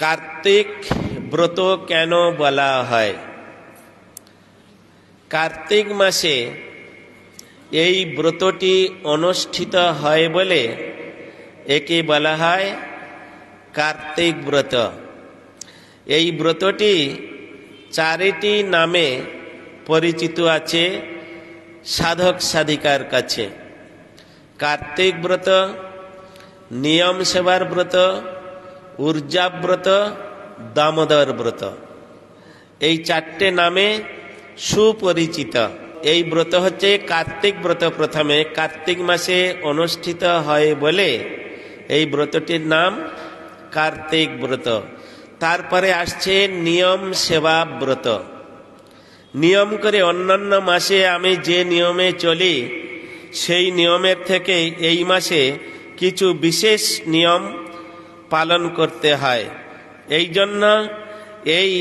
কার্তিক ব্রত কেন বলা হয়? কার্তিক মাসে এই ব্রতটি অনুষ্ঠিত হয় বলে একে বলা হয় কার্তিক ব্রত। এই ব্রতটি চারিটি নামে পরিচিত আছে সাধক সাধিকার কাছে। কার্তিক ব্রত, নিয়ম সেবার ব্রত ঊর্জাব্রত দামোদর ব্রত এই চারটে নামে সুপরিচিত। এই ব্রত হচ্ছে কার্তিক ব্রত প্রথমে। কার্তিক মাসে অনুষ্ঠিত হয় বলে এই ব্রতটির নাম কার্তিক ব্রত। তারপরে আসছে নিয়ম সেবা ব্রত। নিয়ম করে অন্যান্য মাসে আমি যে নিয়মে চলি, সেই নিয়মের থেকে এই মাসে কিছু বিশেষ নিয়ম পালন করতে হয়। এই জন্য এই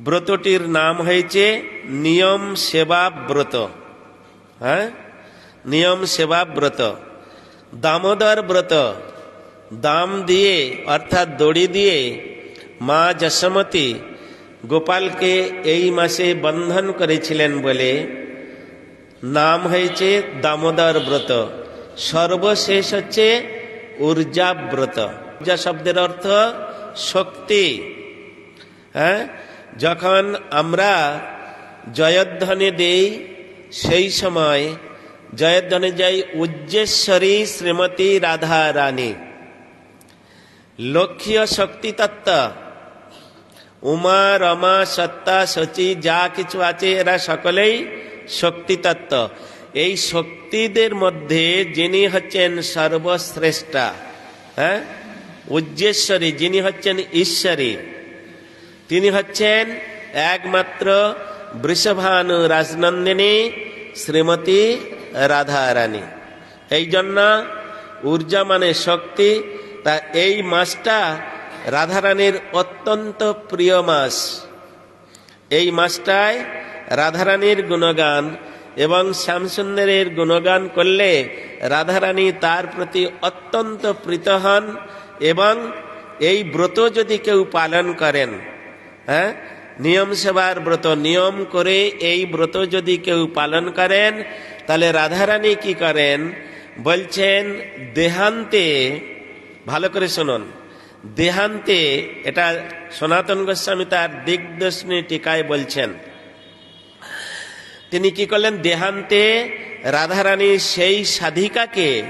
ব্রতটির নাম হয়েছে নিয়ম সেবা ব্রত। হ্যাঁ? নিয়ম সেবা ব্রত। দামোদর ব্রত। দাম দিয়ে, অর্থাৎ দড়ি দিয়ে মা যশমতী গোপালকে এই মাসে বন্ধন করেছিলেন বলে নাম হয়েছে দামোদর ব্রত। সর্বশেষ হচ্ছে ঊর্জা ব্রত ঊর্জা শব্দের অর্থ শক্তি হ্যাঁ যখন আমরা জয়ধ্বনি দেই সেই সময় জয়ধ্বনি যাই উজ্জেশ্বরী শ্রীমতী রাধা রানী লক্ষ্মীয় শক্তি তত্ত্ব। উমা, রমা, সত্তা সচি যা কিছু আছে, এরা সকলেই শক্তি তত্ত্ব। এই শক্তিদের মধ্যে যিনি হচ্ছেন সর্বশ্রেষ্ঠা হ্যাঁ? উজ্জেশ্বরী, যিনি হচ্ছেন ঈশ্বরী, তিনি হচ্ছেন একমাত্র বৃষভানু রাজনন্দিনী শ্রীমতী রাধা রানী এই জন্য ঊর্জা মানে শক্তি, তা এই মাসটা রাধারানীর অত্যন্ত প্রিয় মাস। এই মাসটায় রাধারানীর গুণগান এবং শ্যামসুন্দরের গুণগান করলে রাধারানী তার প্রতি অত্যন্ত প্রীত হন এবং এই ব্রত যদি কেউ পালন করেন হ্যাঁ? নিয়ম সেবার ব্রত, নিয়ম করে এই ব্রত যদি কেউ পালন করেন, তাহলে রাধারানী কি করেন? বলছেন, দেহান্তে, ভালো করে শুনুন, দেহান্তে, এটা সনাতন গোস্বামী তার দিগদর্শনী টিকায় বলছেন তিনি কি করলেন? দেহান্তে রাধারানী সেই সাধিকাকে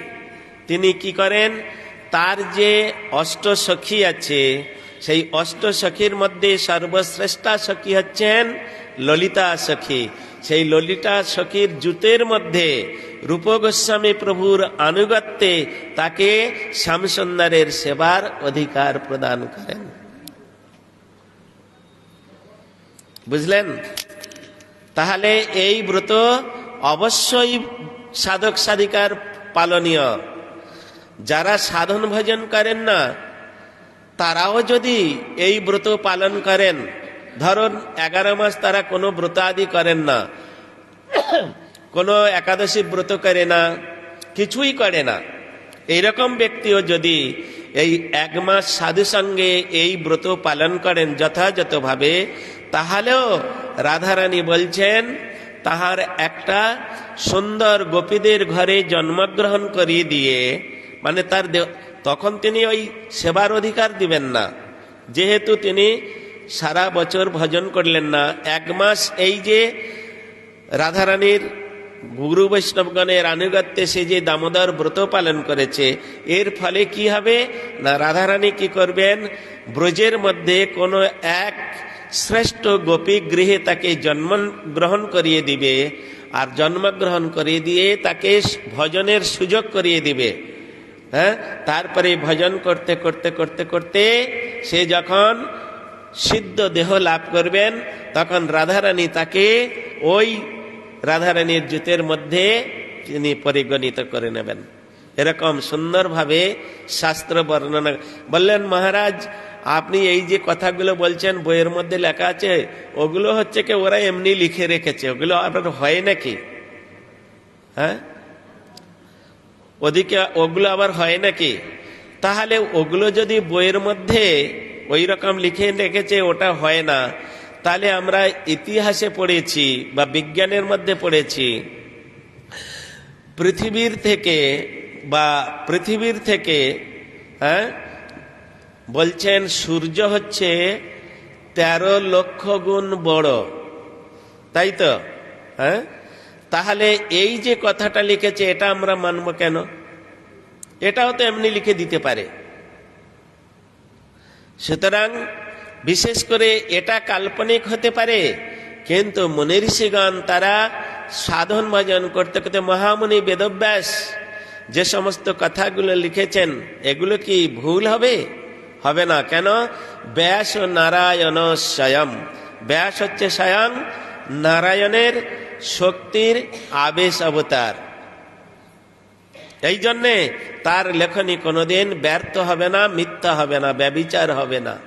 তিনি কি করেন? তার যে অষ্ট সখী আছে, সেই অষ্ট সখীর মধ্যে সর্বশ্রেষ্ঠা সখী হচ্ছেন ললিতা সখী। সেই ললিতা সখীর জুতের মধ্যে রূপ গোস্বামী প্রভুর আনুগত্যে তাকে শ্যামসুন্দরের সেবার অধিকার প্রদান করেন। বুঝলেন? তাহলে এই ব্রত অবশ্যই সাধক সাধিকার পালনীয়। যারা সাধন ভজন করেন না, তারাও যদি এই ব্রত পালন করেন, ধরুন এগারো মাস তারা কোনো ব্রত আদি করেন না, কোনো একাদশী ব্রত করে না, কিছুই করে না। এইরকম ব্যক্তিও যদি এই এক মাস সাধু সঙ্গে এই ব্রত পালন করেন যথাযথভাবে তাহলেও রাধারানী বলছেন, তাহার একটা সুন্দর গোপীদের ঘরে জন্মগ্রহণ করিয়ে দিয়ে মানে তার তখন তিনি ওই সেবার অধিকার দিবেন না। যেহেতু তিনি সারা বছর ভজন করলেন না, এক মাস এই যে রাধারানীর গুরু বৈষ্ণবগণের আনুগত্যে সে যে দামোদর ব্রত পালন করেছে, এর ফলে কি হবে? না, রাধারানী কি করবেন? ব্রজের মধ্যে কোনো এক শ্রেষ্ঠ গোপী গৃহে তাকে জন্ম গ্রহণ করিয়ে দিবে আর জন্মগ্রহণ করিয়ে দিয়ে তাকে ভজনের সুযোগ করিয়ে দিবে। হ্যাঁ? তারপরে ভজন করতে করতে করতে করতে সে যখন সিদ্ধ দেহ লাভ করবেন, তখন রাধারানী তাকে ওই রাধারানীর জুতের মধ্যে তিনি পরিগণিত করে নেবেন। এরকম সুন্দরভাবে শাস্ত্র বর্ণনা বললেন মহারাজ আপনি এই যে কথাগুলো বলছেন, বইয়ের মধ্যে লেখা আছে, ওগুলো হচ্ছে কি ওরা এমনি লিখে রেখেছে। ওগুলো আপনার হয় নাকি? হ্যাঁ? ওদিকে ওগুলো আবার হয় নাকি? তাহলে ওগুলো যদি বইয়ের মধ্যে ওই রকম লিখে রেখেছে, ওটা হয় না। তাহলে আমরা ইতিহাসে পড়েছি বা বিজ্ঞানের মধ্যে পড়েছি, পৃথিবীর থেকে বা পৃথিবীর থেকে হ্যাঁ? বলছেন, সূর্য হচ্ছে তেরো লক্ষ গুণ বড়। তাই তো? হ্যাঁ? তাহলে এই যে কথাটা লিখেছে, এটা আমরা মানব কেন? এটাও তো এমনি লিখে দিতে পারে। সুতরাং বিশেষ করে এটা কাল্পনিক হতে পারে, কিন্তু মনে ঋষিগণ তারা সাধন ভজন করতে করতে মহামুনি বেদব্যাস যে সমস্ত কথাগুলো লিখেছেন, এগুলো কি ভুল হবে? হবে না। কেন? ব্যাস নারায়ণ স্বয়ং। ব্যাস হচ্ছে স্বয়ং নারায়ণের শক্তির আবেশ অবতার। এই জন্যে তার লেখনী কোনোদিন ব্যর্থ হবে না, মিথ্যা হবে না, ব্যবিচার হবে না।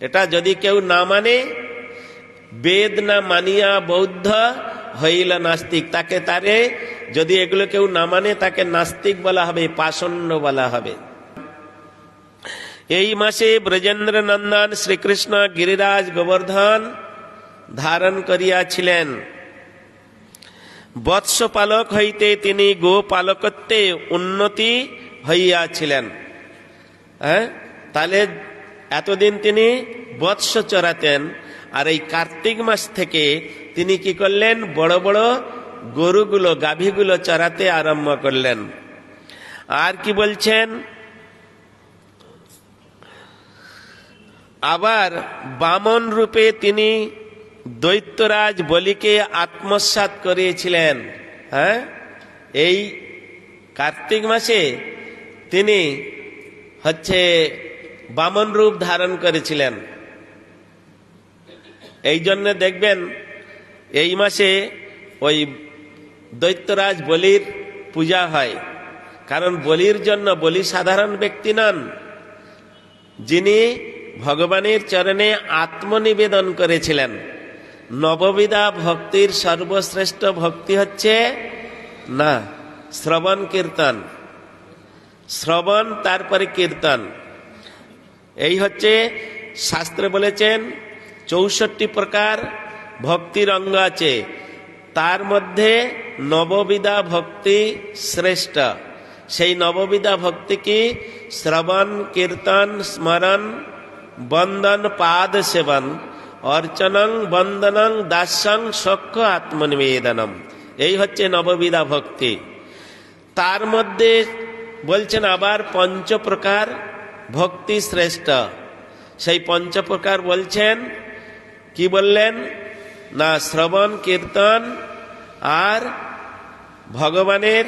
এটা যদি কেউ না মানে বেদ না মানিয়া বৌদ্ধ হইল নাস্তিক। তাকে তারে যদি এগুলো কেউ না মানে তাকে নাস্তিক বলা হবে, পাষণ্ড বলা হবে। এই মাসে ব্রজেন্দ্র নন্দন শ্রীকৃষ্ণ গিরিরাজ গোবর্ধন ধারণ করিয়াছিলেন। বৎস পালক হইতে তিনি গো পালকত্বে উন্নতি হইয়াছিলেন। হ্যাঁ? তাহলে এতদিন তিনি বৎস চড়াতেন আর এই কার্তিক মাস থেকে তিনি কি করলেন? বড় বড় গরুগুলো, গাভীগুলো চড়াতে আরম্ভ করলেন। আর কি বলছেন? আবার বামন রূপে তিনি দৈত্যরাজ বলিকে আত্মসাত করিয়েছিলেন হ্যাঁ? এই কার্তিক মাসে তিনি হচ্ছে বামন রূপ ধারণ করেছিলেন। এই জন্য দেখবেন এই মাসে ওই দৈত্যরাজ বলির পূজা হয়। কারণ বলির জন্য বলি সাধারণ ব্যক্তি নন। যিনি ভগবানের চরণে আত্মনিবেদন করেছিলেন। নববিধা ভক্তির সর্বশ্রেষ্ঠ ভক্তি হচ্ছে, না, শ্রবণ কীর্তন। শ্রবণ তারপরে কীর্তন। এই হচ্ছে শাস্ত্রে বলেছেন, চৌষট্টি প্রকার ভক্তির অঙ্গ আছে। তার মধ্যে নববিধা ভক্তি শ্রেষ্ঠ। সেই নববিধা ভক্তি কি? শ্রবণ, কীর্তন, স্মরণ বন্দন পাদ সেবন, অর্চনং বন্দনং দাস্যং সক্ষ আত্মনিবেদনম। এই হচ্ছে নববিধা ভক্তি। তার মধ্যে বলছেন আবার পঞ্চ প্রকার ভক্তি শ্রেষ্ঠ। সেই পঞ্চ প্রকার বলছেন, কি বললেন? না শ্রবণ, কীর্তন আর ভগবানের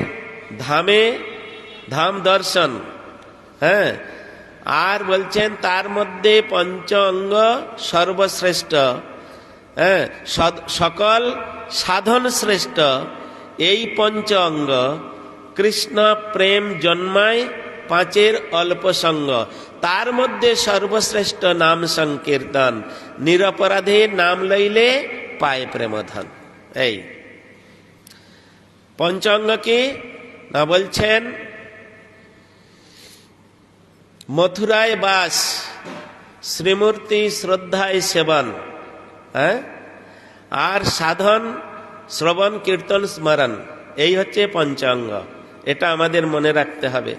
ধামে ধাম দর্শন। হ্যাঁ আর বলছেন, তার মধ্যে পঞ্চ অঙ্গ সর্বশ্রেষ্ঠ। হ্যাঁ সকল সাধন শ্রেষ্ঠ। এই পঞ্চ অঙ্গ, কৃষ্ণ প্রেম জন্মায় পাঁচের অল্প সঙ্গ। তার মধ্যে সর্বশ্রেষ্ঠ নাম সংকীর্তন। নিরপরাধে নাম লইলে পায় প্রেমধন। এই। পঞ্চাঙ্গ কি না বলছেন মথুরায় বাস, শ্রীমূর্তি শ্রদ্ধায় সেবন হ্যাঁ? আর সাধন, শ্রবণ, কীর্তন, স্মরণ, এই হচ্ছে পঞ্চাঙ্গ। এটা আমাদের মনে রাখতে হবে।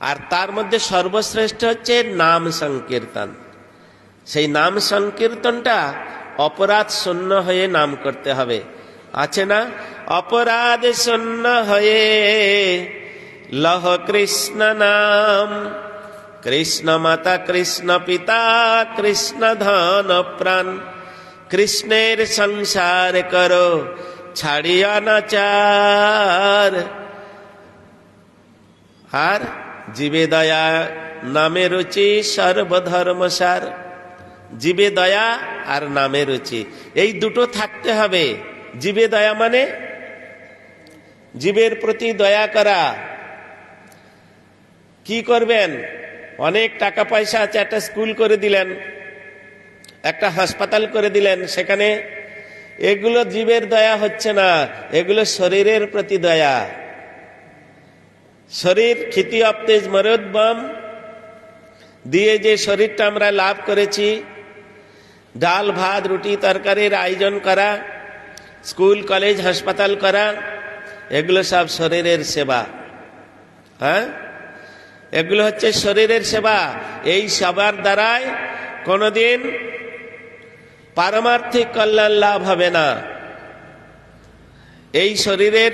আর তার মধ্যে সর্বশ্রেষ্ঠ হচ্ছে নাম সংকীর্তন। সেই নাম সংকীর্তনটা অপরাধ শূন্য হয়ে নাম করতে হবে। আছে না? অপরাধ শূন্য হয়ে লহ কৃষ্ণ নাম কৃষ্ণ মাতা কৃষ্ণ পিতা কৃষ্ণ ধন প্রাণ কৃষ্ণের সংসার করো ছাড়িয়া না চার আর জীবে দয়া নামে রুচি সর্বধর্ম সার জীবে দয়া আর নামে রুচি। এই দুটো থাকতে হবে। জীবে দয়া মানে জীবের প্রতি দয়া করা। কি করবেন? অনেক টাকা পয়সা আছে, একটা স্কুল করে দিলেন, একটা হাসপাতাল করে দিলেন, সেখানে এগুলো জীবের দয়া হচ্ছে না, এগুলো শরীরের প্রতি দয়া। শরীর ক্ষিতি, অপ্তেজ মরোদ্বম দিয়ে যে শরীরটা আমরা লাভ করেছি, ডাল, ভাত, রুটি, তরকারির আয়োজন করা, স্কুল, কলেজ, হাসপাতাল করা, এগুলো সব শরীরের সেবা। হ্যাঁ? এগুলো হচ্ছে শরীরের সেবা। এই সেবার দ্বারাই কোনোদিন পারমার্থিক কল্যাণ লাভ হবে না। এই শরীরের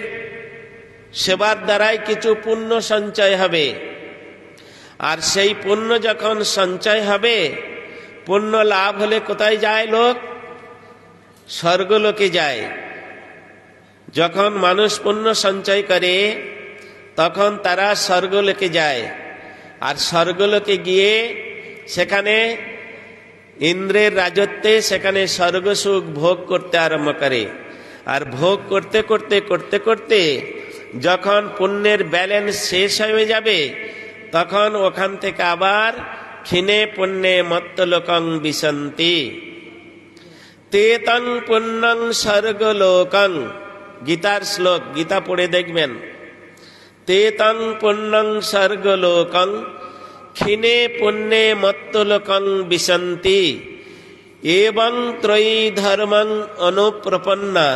সেবার দ্বারাই কিছু পুণ্য সঞ্চয় হবে। আর সেই পুণ্য যখন সঞ্চয় হবে, পুণ্য লাভ হলে কোথায় যায় লোক? স্বর্গলোকে যায়। যখন মানুষ পুণ্য সঞ্চয় করে, তখন তারা স্বর্গলোকে যায়। আর স্বর্গলোকে গিয়ে সেখানে ইন্দ্রের রাজত্বে সেখানে স্বর্গসুখ ভোগ করতে আরম্ভ করে। আর ভোগ করতে করতে করতে করতে যখন পুণ্যের ব্যালেন্স শেষ হয়ে যাবে, তখন ওখান থেকে আবার ক্ষীণে পুণ্যে মত্তলোকং বিশন্তি তেতং পুণ্যং স্বর্গলোকং। গীতার শ্লোক, গীতা পড়ে দেখবেন। তেতং পুণ্যং স্বর্গলোকং ক্ষীণে পুণ্যে মত্তলোকং বিশন্তি এবং ত্রয়ী ধর্মং অনুপ্রপন্না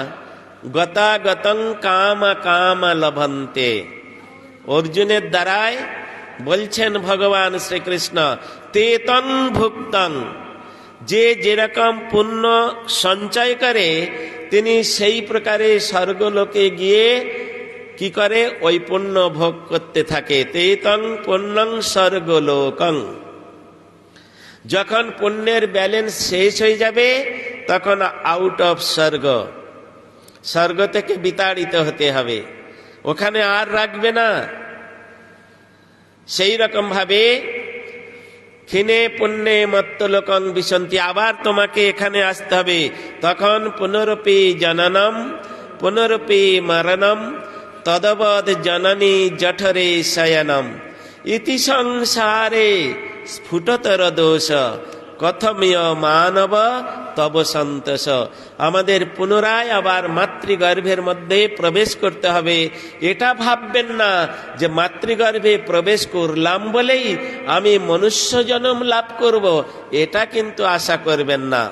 গতাগতং কাম কাম লভন্তে অর্জুনের দ্বারায় বলছেন ভগবান শ্রীকৃষ্ণ তেতং ভুক্তং যে যেরকম পুণ্য সঞ্চয় করে তিনি সেই প্রকারে স্বর্গলোকে গিয়ে কি করে? ওই পুণ্য ভোগ করতে থাকে। তেতং পুণ্যং স্বর্গলোকং। যখন পুণ্যের ব্যালেন্স শেষ হয়ে যাবে, তখন আউট অফ স্বর্গ। স্বর্গ থেকে বিতাড়িত হতে হবে। ওখানে আর রাখবে না। সেই রকম ভাবে ক্ষীণে পুণ্যে মত্তলোকং বিশন্তি। আবার তোমাকে এখানে আসতে হবে। তখন পুনরপি জননম, পুনরপি মরণম তদবদ জননী জঠরে শয়নম। ইতি সংসারে স্ফুটতর দোষ। কথমীয় মানব তব সন্তোষ। আমাদের পুনরায় আবার মাতৃগর্ভের মধ্যে প্রবেশ করতে হবে। এটা ভাববেন না যে মাতৃগর্ভে প্রবেশ করলাম বলেই আমি মনুষ্য জন্ম লাভ করব, এটা কিন্তু আশা করবেন না।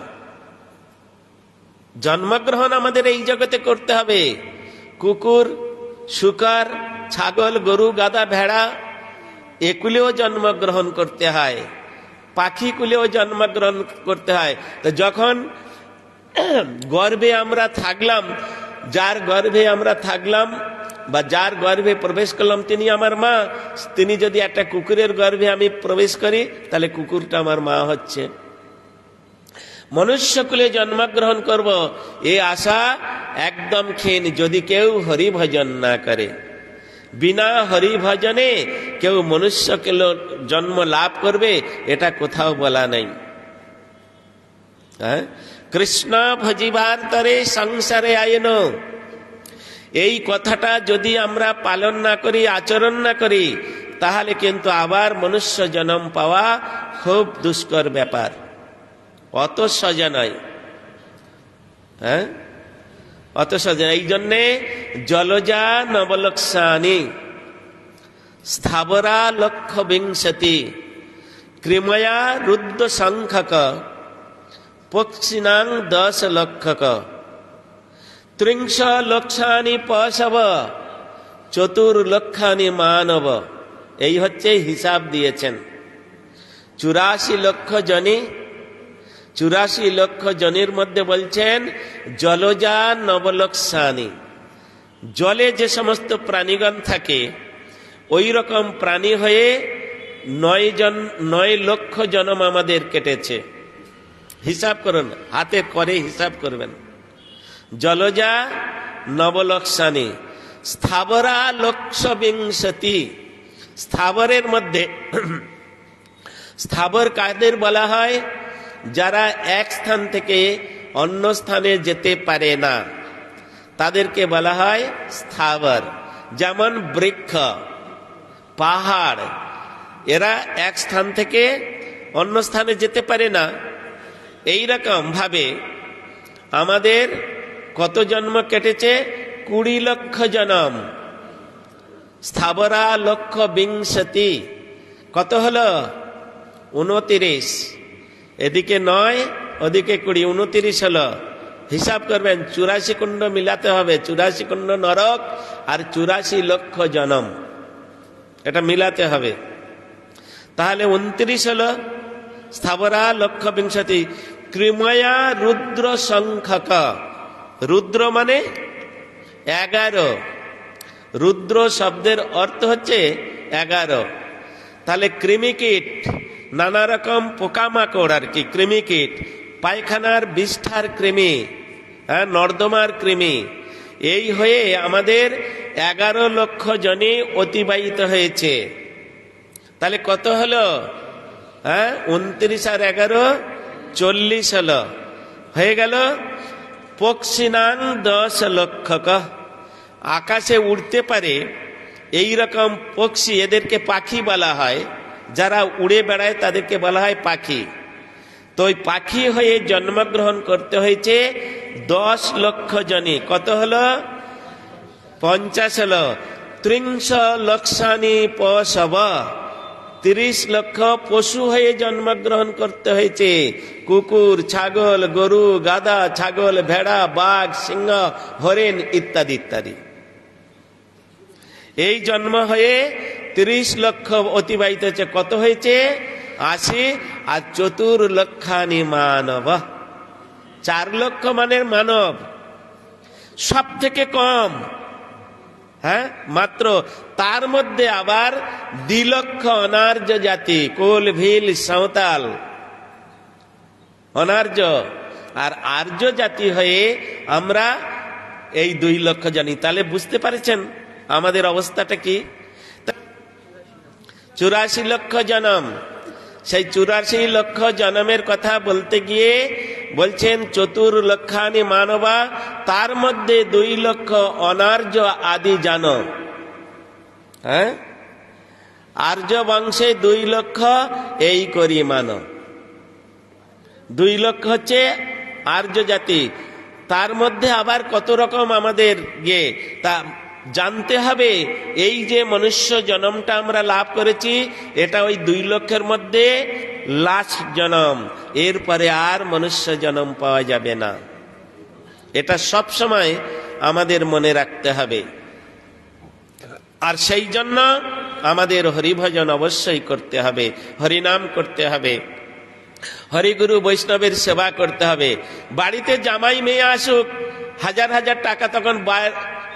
জন্মগ্রহণ আমাদের এই জগতে করতে হবে। কুকুর শুকর, ছাগল, গরু গাদা ভেড়া এগুলিও জন্মগ্রহণ করতে হয় পাখিগুলিও জন্মগ্রহণ করতে হয়। তো যখন গর্ভে আমরা থাকলাম, যার গর্ভে আমরা থাকলাম বা যার গর্ভে প্রবেশ করলাম, তিনি আমার মা। তিনি যদি একটা কুকুরের গর্ভে আমি প্রবেশ করি, তাহলে কুকুরটা আমার মা হচ্ছে। মনুষ্যকুলে জন্মগ্রহণ করব, এ আশা একদম ক্ষীণ, যদি কেউ হরিভজন না করে। বিনা হরিভজনে কেউ মনুষ্যকে জন্ম লাভ করবে, এটা কোথাও বলা নাই। হ্যাঁ? কৃষ্ণ ভজিবার তরে সংসারে আইন এই কথাটা যদি আমরা পালন না করি, আচরণ না করি, তাহলে কিন্তু আবার মনুষ্য জন্ম পাওয়া খুব দুষ্কর ব্যাপার। অত সজা নয় হ্যাঁ? অত সজা এই জন্যে জলজা নবলক্ষানি। স্থাবরা লক্ষ বিংশতি ক্রিময়া রুদ্র সংখ্যক পক্ষিণাং দশ লক্ষক ত্রিংশ লক্ষানি পশব। চতুর্লক্ষানি মানব। এই হচ্ছে হিসাব দিয়েছেন। চুরাশি লক্ষ জনী চুরাশি লক্ষ জনের মধ্যে বলছেন, জলজা নবলক্ষানি। জলে যে সমস্ত প্রাণীগণ থাকে, ওই রকম প্রাণী হয়ে নয় জন, নয় লক্ষ জনম আমাদের কেটেছে। হিসাব করুন, হাতে করে হিসাব করবেন। জলজা নবলক্ষানি। স্থাবরা লক্ষ বিংশতি স্থাবরের মধ্যে, স্থাবর কাদের বলা হয়? যারা এক স্থান থেকে অন্য স্থানে যেতে পারে না। তাদেরকে বলা হয় স্থাবর, যেমন বৃক্ষ, পাহাড়। এরা এক স্থান থেকে অন্য স্থানে যেতে পারে না। এই ভাবে আমাদের কত জন্ম কেটেছে? কুড়ি লক্ষ জনম। স্থাবরা লক্ষ বিংশতি। কত হলো? উনতিরিশ এদিকে নয়, ওদিকে কুড়ি, উনতিরিশ হলো। হিসাব করবেন, চুরাশি কুণ্ড মিলাতে হবে। চুরাশি কুণ্ড নরক আর চুরাশি লক্ষ জনম। এটা মিলাতে হবে। তাহলে উনত্রিশ হলো স্থাবরা লক্ষ বিংশতি ক্রিময়া রুদ্র সংখ্যক। রুদ্র মানে এগারো। রুদ্র শব্দের অর্থ হচ্ছে এগারো। তাহলে কৃমিকীট, নানা রকম পোকামাকড় আর কি, কৃমিকীট, পায়খানার বিষ্ঠার কৃমি হ্যাঁ নর্দমার কৃমি, এই হয়ে আমাদের এগারো লক্ষ জনে অতিবাহিত হয়েছে। তাহলে কত হলো? হ্যাঁ উনত্রিশ আর এগারো, চল্লিশ হলো। হয়ে গেল? পক্ষিনাং দশ লক্ষ আকাশে উড়তে পারে এই রকম পক্ষী এদেরকে পাখি বলা হয়। যারা উড়ে বেড়ায় তাদেরকে বলা হয় পাখি। তো ওই পাখি হয়ে জন্মগ্রহণ করতে হয়েছে দশ লক্ষ জনে। কত হলো? পঞ্চাশ হলো। ত্রিংশ লক্ষানি পশব। তিরিশ লক্ষ পশু হয়ে জন্মগ্রহণ করতে হয়েছে। কুকুর, ছাগল, গরু গাদা ছাগল, ভেড়া, বাঘ, সিংহ হরেন ইত্যাদি ইত্যাদি। এই জন্ম হয়ে তিরিশ লক্ষ অতিবাহিত হয়েছে। কত হয়েছে? আশি আর চতুর লক্ষানি মানব। চার লক্ষ মানের মানব। সব থেকে কম। হ্যাঁ? মাত্র। তার মধ্যে আবার দ্বিলক্ষ অনার্য জাতি, কোল, ভিল, সাঁওতাল। অনার্য। আর আর্য জাতি হয়ে আমরা এই দুই লক্ষ জানি। তাহলে বুঝতে পারছেন? আমাদের অবস্থাটা কি? চুরাশি লক্ষ জনম। সেই চুরাশি লক্ষ জনমের কথা বলতে গিয়ে বলছেন, চতুর লক্ষানি মানবা, তার মধ্যে দুই লক্ষ অনার্য আদি জান। হ্যাঁ? আর্য বংশে দুই লক্ষ, এই করি মান। দুই লক্ষ হচ্ছে আর্য জাতি। তার মধ্যে আবার কত রকম আমাদের গিয়ে তা জানতে হবে, এই যে মনুষ্য জন্মটা আমরা লাভ করেছি, এটা ওই দুই লক্ষের মধ্যে লাস্ট জনম। এরপরে আর মনুষ্য জন্ম পাওয়া যাবে না। এটা সব সময় আমাদের মনে রাখতে হবে। আর সেই জন্য আমাদের হরিভজন অবশ্যই করতে হবে, হরিনাম করতে হবে। হরিগুরু বৈষ্ণবের সেবা করতে হবে। বাড়িতে জামাই মেয়ে আসুক, হাজার হাজার টাকা তখন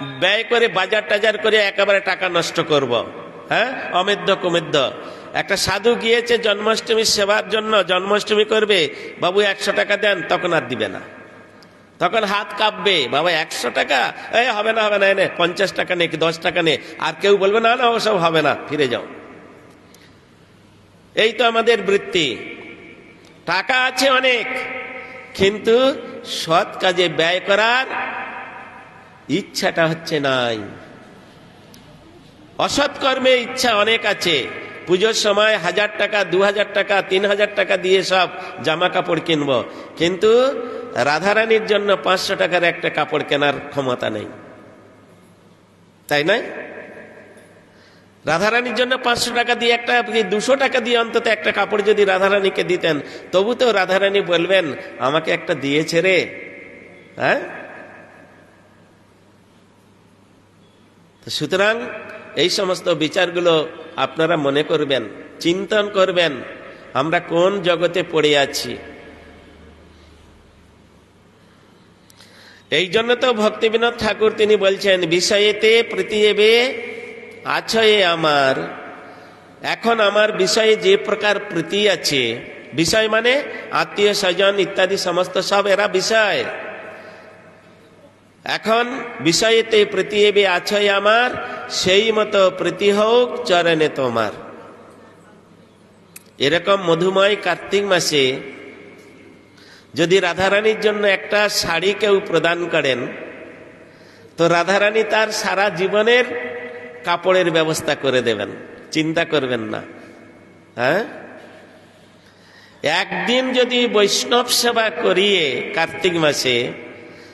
ব্যয় করে বাজার টাজার করে একেবারে টাকা নষ্ট করব। হ্যাঁ? অমেদ্য কুমেদ্য। একটা সাধু গিয়েছে জন্মাষ্টমীর সেবার জন্য, জন্মাষ্টমী করবে, বাবু একশো টাকা দেন, তখন আর দিবে না। তখন হাত কাঁপবে, বাবা একশো টাকা? এই হবে না হবে না, এনে পঞ্চাশ টাকা নে, কি দশ টাকা নে, আর কেউ বলবে, না না, ওসব হবে না, ফিরে যাও। এই তো আমাদের বৃত্তি। টাকা আছে অনেক, কিন্তু সৎ কাজে ব্যয় করার ইচ্ছাটা হচ্ছে নাই। অসৎ কর্মে ইচ্ছা অনেক আছে। পুজোর সময় হাজার টাকা, দু হাজার টাকা, তিন হাজার টাকা দিয়ে সব জামা কাপড় কিনব। কিন্তু রাধারানীর জন্য পাঁচশো টাকার একটা কাপড় কেনার ক্ষমতা নেই। তাই নয় রাধারানীর জন্য পাঁচশো টাকা দিয়ে একটা দুশো টাকা দিয়ে অন্তত একটা কাপড় যদি রাধারানীকে দিতেন তবু তো রাধারানী বলবেন, আমাকে একটা দিয়েছে রে। হ্যাঁ? সুতরাং এই সমস্ত বিচারগুলো আপনারা মনে করবেন, চিন্তন করবেন, আমরা কোন জগতে পড়ে আছি। এই জন্য তো ভক্তিবিনোদ ঠাকুর তিনি বলছেন, বিষয়েতে প্রতিয়েবে আছয়ে আমার, এখন আমার বিষয়ে যে প্রকার প্রীতি আছে, বিষয় মানে আত্মীয় স্বজন ইত্যাদি সমস্ত সব এরা বিষয়। এখন বিষয়তে প্রীতি এবে আছয় আমার, সেই মতো প্রীতি হোক, চরণে তোমার। এরকম মধুময় কার্তিক মাসে যদি রাধারানীর জন্য একটা শাড়ি কেউ প্রদান করেন, তো রাধারানী তার সারা জীবনের কাপড়ের ব্যবস্থা করে দেবেন। চিন্তা করবেন না। হ্যাঁ? একদিন যদি বৈষ্ণব সেবা করিয়ে কার্তিক মাসে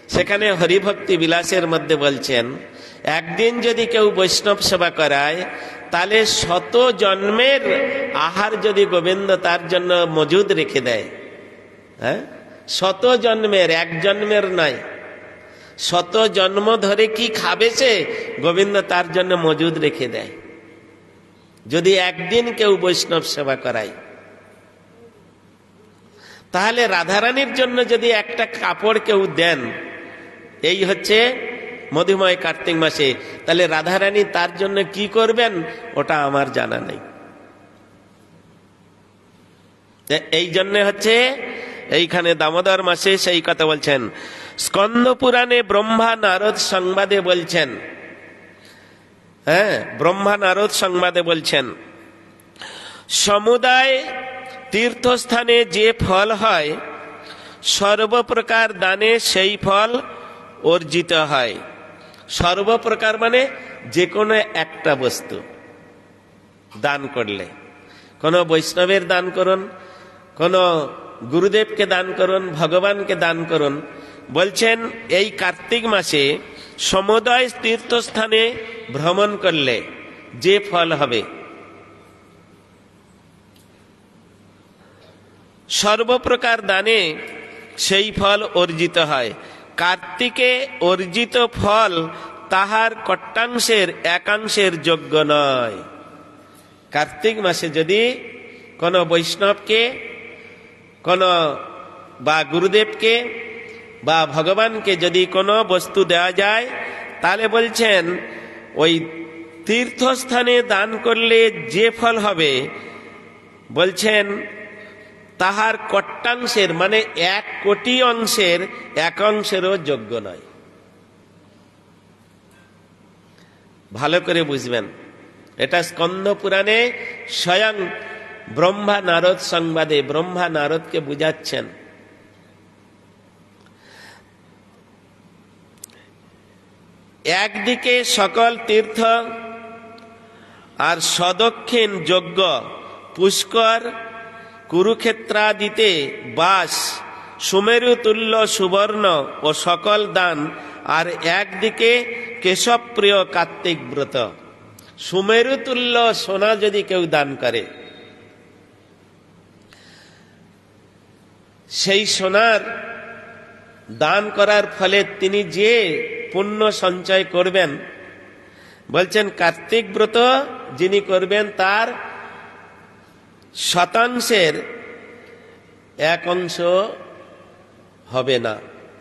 সেখানে হরিভক্তি বিলাসের মধ্যে বলছেন, একদিন যদি কেউ বৈষ্ণব সেবা করায়, তাহলে শত জন্মের আহার যদি গোবিন্দ তার জন্য মজুদ রেখে দেয়। হ্যাঁ? শত জন্মের, এক জন্মের নয়। শত জন্ম ধরে কি খাবে সে? গোবিন্দ তার জন্য মজুদ রেখে দেয়। যদি একদিন কেউ বৈষ্ণব সেবা করায়। তাহলে রাধারানীর জন্য যদি একটা কাপড় কেউ দেন এই হচ্ছে মধুময় কার্তিক মাসে। তাহলে রাধারানী তার জন্য কি করবেন, ওটা আমার জানা নেই। এই জন্য হচ্ছে এইখানে দামোদর মাসে সেই কথা বলছেন। স্কন্দ পুরাণে ব্রহ্মা নারদ সংবাদে বলছেন। হ্যাঁ ব্রহ্মা নারদ সংবাদে বলছেন, সমুদায় তীর্থস্থানে যে ফল হয়, সর্বপ্রকার দানে সেই ফল অর্জিত হয়। সর্বপ্রকার মানে যে কোনো একটা বস্তু দান করলে। কোন বৈষ্ণবের দান করুন, কোন গুরুদেবকে দান করুন, ভগবানকে দান করুন। বলছেন, এই কার্তিক মাসে সমুদয় তীর্থস্থানে ভ্রমণ করলে যে ফল হবে? সর্বপ্রকার দানে সেই ফল অর্জিত হয়। কার্তিকে অর্জিত ফল তাহার কট্টাংশের একাংশের যোগ্য নয়। কার্তিক মাসে যদি কোনো বৈষ্ণবকে, কোন বা গুরুদেবকে বা ভগবানকে যদি কোনো বস্তু দেওয়া যায়, তাহলে বলছেন, ওই তীর্থস্থানে দান করলে যে ফল হবে? বলছেন তাহার কট্টাংশের মানে এক কোটি অংশের, এক অংশেরও যোগ্য নয়। ভালো করে বুঝবেন। এটা স্কন্দ পুরাণে স্বয়ং ব্রহ্মা নারদ সংবাদে ব্রহ্মা নারদকে বুঝাচ্ছেন। একদিকে সকল তীর্থ আর সদক্ষিণ যজ্ঞ, পুষ্কর কুরুক্ষেত্রাদিতে বাস, সুমেরু তুল্য, সুবর্ণ ও সকল দান, আর একদিকে কেশবপ্রিয় কার্তিক ব্রত। সুমেরু তুল্য সোনা যদি কেউ দান করে, সেই সোনার দান করার ফলে তিনি যে পুণ্য সঞ্চয় করবেন, বলছেন কার্তিক ব্রত যিনি করবেন তার শতাংশের এক অংশ হবে না।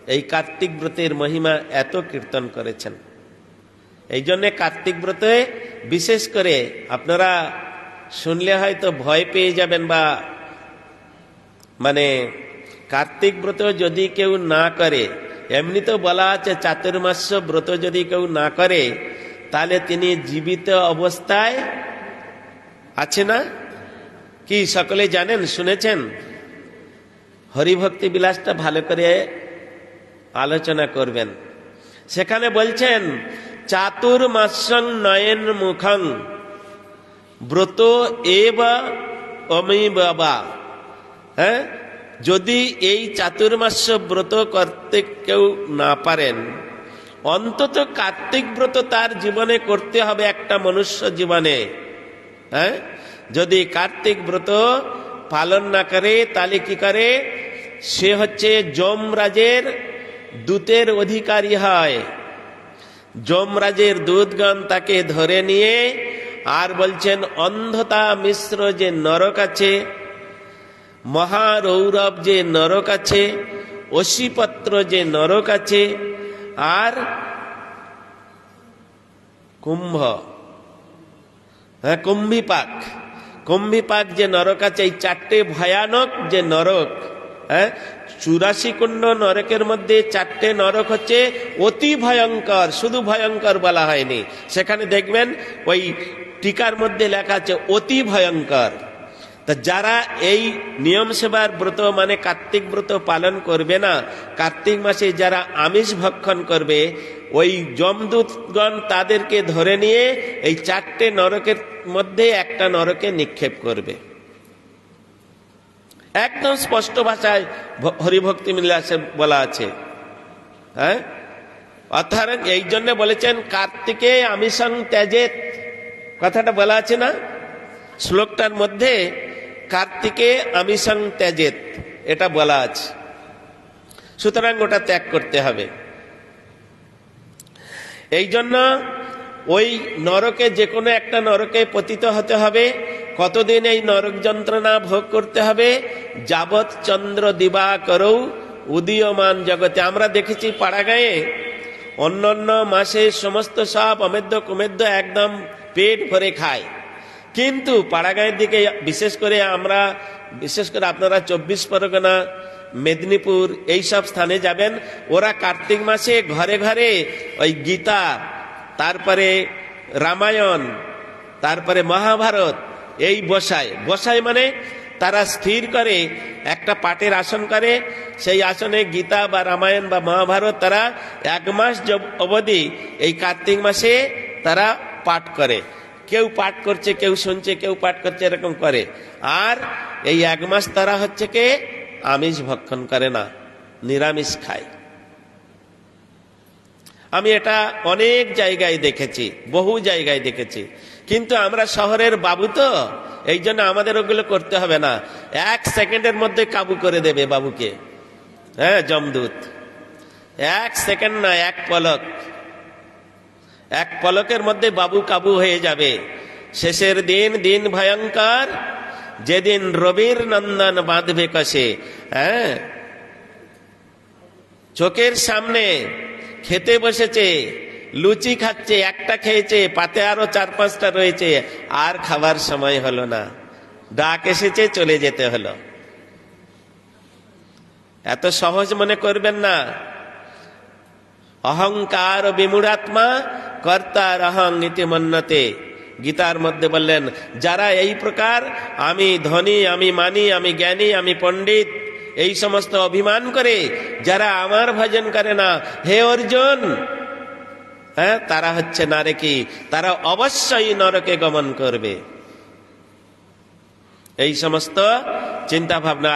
এই কার্তিক ব্রতের মহিমা এত কীর্তন করেছেন। এই জন্যে কার্তিক ব্রতে বিশেষ করে আপনারা শুনলে হয়তো ভয় পেয়ে যাবেন বা মানে কার্তিক ব্রত যদি কেউ না করে, এমনি তো বলা আছে চাতুর্মাস্য ব্রত যদি কেউ না করে, তাহলে তিনি জীবিত অবস্থায় আছে না? কি সকলে জানেন, শুনেছেন? হরিভক্তি বিলাসটা ভালো করে আলোচনা করবেন। সেখানে বলছেন চাতুর্মাসং নয়ন মুখং, ব্রত এব বাবা হ্যাঁ? যদি এই চাতুর্মাস্য ব্রত করতে কেউ না পারেন, অন্তত কার্তিক ব্রত তার জীবনে করতে হবে একটা মনুষ্য জীবনে। হ্যাঁ? যদি কার্তিক ব্রত পালন না করে, তাহলে কি করে? সে হচ্ছে যমরাজের দূতের অধিকারী হয়। যমরাজের দূতগণ তাকে ধরে নিয়ে আর বলছেন, অন্ধতা মিশ্র যে নরক আছে, মহারৌরব যে নরক আছে, অশিপত্র যে নরক আছে, আর কুম্ভ হ্যাঁ কুম্ভিপাক কুম্ভিপাক যে নরক আছে, এই চারটে ভয়ানক যে নরক হ্যাঁ? চুরাশি কুণ্ড নরকের মধ্যে চারটে নরক হচ্ছে অতি ভয়ঙ্কর, শুধু ভয়ঙ্কর বলা হয়নি। সেখানে দেখবেন ওই টিকার মধ্যে লেখা আছে, অতি ভয়ঙ্কর। তা যারা এই নিয়ম সেবার ব্রত মানে কার্তিক ব্রত পালন করবে না, কার্তিক মাসে যারা আমিষ ভক্ষণ করবে ওই যমদূতগণ তাদেরকে ধরে নিয়ে এই চারটে নরকের মধ্যে একটা নরকে নিক্ষেপ করবে। একদম স্পষ্ট ভাষায় হরিভক্তি মিলাসে বলা আছে। হ্যাঁ? অর্থাৎ এই জন্য বলেছেন, কার্তিকে আমিসং ত্যাজেত। কথাটা বলা আছে না? শ্লোকটার মধ্যে কার্তিকে আমিসং ত্যাজেত, এটা বলা আছে। সুতরাং ওটা ত্যাগ করতে হবে। এই জন্য ওই নরকে যে কোনো একটা নরকে পতিত হতে হবে। কতদিন এই নরক যন্ত্রণা ভোগ করতে হবে? যাবৎ চন্দ্র দিবা করৌ উদীয়মান জগতে। আমরা দেখেছি পাড়াগাঁয়ে অন্য অন্য মাসে সমস্ত সব অমেদ্য কুমেদ্য একদম পেট ভরে খায়। কিন্তু পাড়াগাঁয়ের দিকে বিশেষ করে আমরা, বিশেষ করে আপনারা চব্বিশ পরগনা মেদিনীপুর এইসব স্থানে যাবেন। ওরা কার্তিক মাসে ঘরে ঘরে ওই গীতা, তারপরে রামায়ণ, তারপরে মহাভারত, এই বসায় বসায় মানে তারা স্থির করে, একটা পাটের আসন করে, সেই আসনে গীতা বা রামায়ণ বা মহাভারত তারা এক মাস অবধি এই কার্তিক মাসে তারা পাঠ করে। কেউ পাঠ করছে, কেউ শুনছে, কেউ পাঠ করছে, এরকম করে। আর এই এক মাস তারা হচ্ছে কে? আমিষ ভক্ষণ করে না, নিরামিষ খায় আমি এটা অনেক জায়গায় দেখেছি, বহু জায়গায় দেখেছি। কিন্তু আমরা শহরের বাবু তো, এই জন্য আমাদের ওগুলো করতে হবে না। এক সেকেন্ডের মধ্যে কাবু করে দেবে বাবুকে। হ্যাঁ জমদূত এক সেকেন্ড না, এক পলক। এক পলকের মধ্যে বাবু কাবু হয়ে যাবে। শেষের দিন দিন ভয়ঙ্কর যেদিন রবির নন্দন বাঁধবে কষে হ্যাঁ? চোখের সামনে খেতে বসেছে, লুচি খাচ্ছে, একটা খেয়েছে, পাতে আরও চার পাঁচটা রয়েছে, আর খাবার সময় হলো না। ডাক এসেছে, চলে যেতে হলো। এত সহজ মনে করবেন না। অহংকার বিমূঢ়াত্মা, কর্তার অহং ইতি মন্নতে। গীতার মধ্যে বললেন, যারা এই প্রকার, আমি ধনী, আমি মানি, আমি জ্ঞানী, আমি পণ্ডিত, এই সমস্ত অভিমান করে যারা আমার ভজন করে না, হে অর্জুন হ্যাঁ তারা হচ্ছে নারকি তারা অবশ্যই নরকে গমন করবে। এই সমস্ত চিন্তা ভাবনা